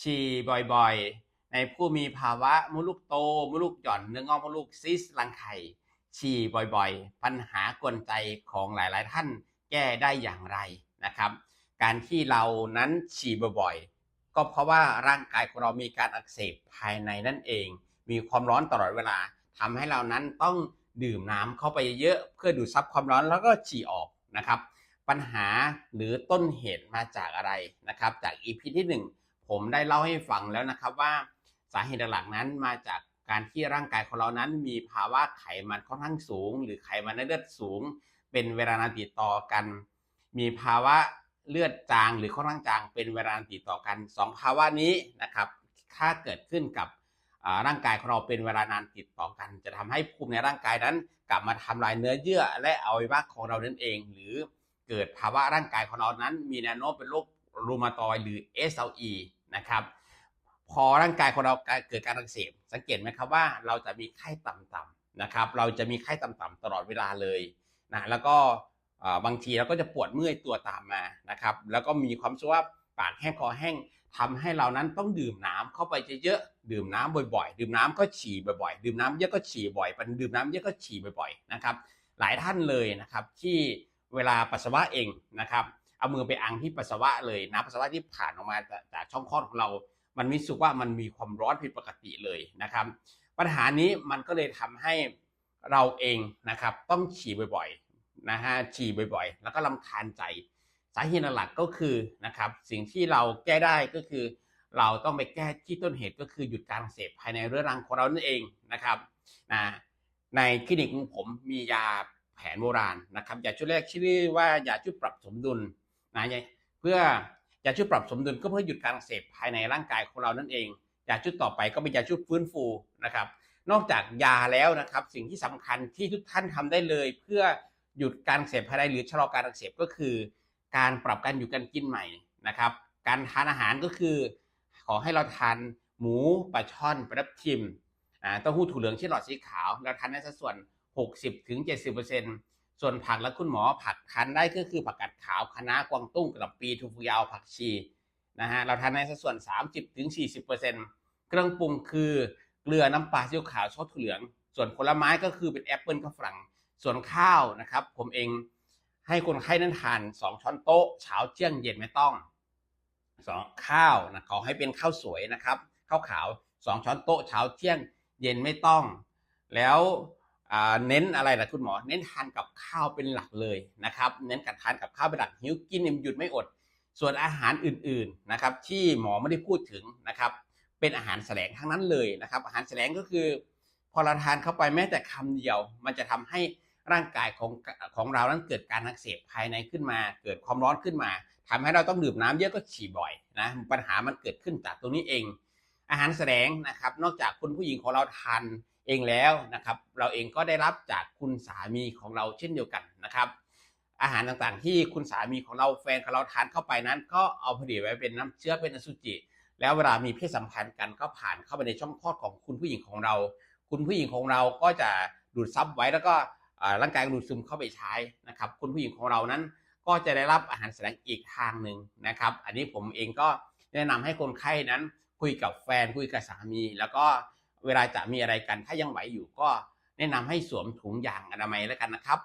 ฉี่บ่อยๆ ในผู้มีภาวะมดลูกโตมดลูกหย่อนเนื้องอกมดลูกซิสรังไข่ฉี่บ่อยๆ ปัญหากวนใจของหลายๆ ท่านแก้ได้อย่างไรนะครับ การที่เรานั้นฉี่บ่อยๆ ก็เพราะว่าร่างกายของเรามีการอักเสบภายในนั่นเอง มีความร้อนตลอดเวลาทำให้เรานั้นต้องดื่มน้ำเข้าไปเยอะเพื่อดูดซับความร้อนแล้วก็ฉี่ออกนะครับ ปัญหาหรือต้นเหตุมาจากอะไรนะครับ จาก EP ที่ 1 ผมได้เล่าให้ฟังแล้วนะครับว่าสาเหตุหลักๆนั้นมาจากการที่ร่างกายของเรานั้น มีภาวะไขมันค่อนข้างสูง หรือไขมันในเลือดสูง เป็นเวลานานติดต่อกัน มีภาวะเลือดจางหรือค่อนข้างจาง เป็นเวลานานติดต่อกันสองภาวะนี้นะครับ ถ้าเกิดขึ้นกับร่างกายของเราเป็นเวลานานติดต่อกัน จะทำให้ภูมิในร่างกายนั้น กลับมาทำลายเนื้อเยื่อ และอวัยวะของเรานั่นเอง หรือเกิดภาวะร่างกายของเรานั้น มีแนวโน้มเป็นโรค รูมาตอยหรือ SLE นะครับพอร่างกายของเราเกิดการอักเสบสังเกตไหมครับว่าเราจะมีไข้ต่ำๆนะครับ เราจะมีไข้ต่ำๆตลอดเวลาเลยนะแล้วก็บางทีเราก็จะปวดเมื่อยตัวตามมานะครับ แล้วก็มีความรู้ว่าปากแห้งคอแห้งทำให้เรานั้นต้องดื่มน้ำเข้าไปเยอะๆดื่มน้ำบ่อยๆ ดื่มน้ำก็ฉี่บ่อยๆ ดื่มน้ำเยอะก็ฉี่บ่อยปันดื่มน้ำเยอะก็ฉี่บ่อยๆนะครับ หลายท่านเลยนะครับที่เวลาปัสสาวะเองนะครับ เอามือไปอังที่ปัสสาวะเลยน้ำปัสสาวะที่ผ่านออกมาจากช่องคลอดของเรา มันมีสุกว่ามันมีความร้อนผิดปกติเลยนะครับ ปัญหานี้มันก็เลยทำให้เราเองนะครับ ต้องฉี่บ่อยๆนะฮะฉี่บ่อยๆ แล้วก็ลำคาญใจสาเหตุหลักก็คือนะครับ สิ่งที่เราแก้ได้ก็คือ เราต้องไปแก้ที่ต้นเหตุก็คือหยุดการเสพภายในเรื้อรังของเรานั่นเองนะครับนะในคลินิกของผมมียาแผนโบราณนะครับยาชุดแรกชื่อว่า ยาชุดปรับสมดุล นะเพื่อยาชุดปรับสมดุลก็เพื่อหยุดการเสพภายในร่างกายของเรานั่นเองยาชุดต่อไปก็เป็นยาชุดฟื้นฟูนะครับ นอกจากยาแล้วนะครับ สิ่งที่สำคัญที่ทุกท่านทำได้เลย เพื่อหยุดการเสบภายในหรือชะลอการอักเสบก็คือ การปรับการอยู่การกินใหม่นะครับ การทานอาหารก็คือ ขอให้เราทานหมูปลาช่อนปลาทับทิมเต้าหู้ถั่วเหลืองที่หลอดสีขาวเราทานในสัดส่วน 60ถึง ส่วนผักและคุณหมอผักทานได้ก็คือผักกาดขาวคะน้ากวางตุ้งกระปีทูฟูยาวผักชีนะฮะเราทานในสัดส่วน 30ถึง40%เครื่องปรุงคือเกลือน้ำปลาซีอิ๊วขาวซอสถั่วเหลือง ส่วนผลไม้ก็คือเป็นแอปเปิลกับฝรั่งส่วนข้าวนะครับ ผมเองให้คนไข้นั้นทาน 2 ช้อนโต๊ะเช้าเที่ยงเย็นไม่ต้องสองข้าวนะขอให้เป็นข้าวสวยนะครับข้าวขาว 2 ช้อนโต๊ะเช้าเที่ยงเย็นไม่ต้อง แล้ว เน้นอะไรล่ะคุณหมอ เน้นทานกับข้าวเป็นหลักเลยนะครับ เน้นการทานกับข้าวเป็นหลักหิวกินหยุดไม่อด ส่วนอาหารอื่นๆนะครับ ที่หมอไม่ได้พูดถึงนะครับ เป็นอาหารแสลงทั้งนั้นเลยนะครับ อาหารแสลงก็คือ พอเราทานเข้าไปแม้แต่คำเดียว มันจะทำให้ร่างกายของของเรานั้นเกิดการอักเสบภายในขึ้นมา เกิดความร้อนขึ้นมาทำให้เราต้องดื่มน้ำเยอะก็ฉี่บ่อยนะปัญหามันเกิดขึ้นจากตรงนี้เอง อาหารแสลงนะครับ นอกจากคุณผู้หญิงของเราทานเองแล้วนะครับ เราเองก็ได้รับจากคุณสามีของเราเช่นเดียวกันนะครับ อาหารต่างๆ ที่คุณสามีของเราแฟนของเราทานเข้าไปนั้น ก็เอาผลิตไว้เป็นน้ำเชื้อเป็นอสุจิ แล้วเวลามีเพศสัมพันธ์กันก็ผ่านเข้าไปในช่องคลอดของคุณผู้หญิงของเรา คุณผู้หญิงของเราก็จะดูดซับไว้แล้วก็ร่างกายดูดซึมเข้าไปใช้นะครับ คุณผู้หญิงของเรานั้นก็จะได้รับอาหารแสลงอีกทางหนึ่งนะครับ อันนี้ผมเองก็แนะนำให้คนไข้นั้น คุยกับแฟนคุยกับสามี แล้วก็เวลาจะมีอะไรกันถ้ายังไหวอยู่ก็แนะนำให้สวมถุงยางอนามัยแล้วกันนะครับ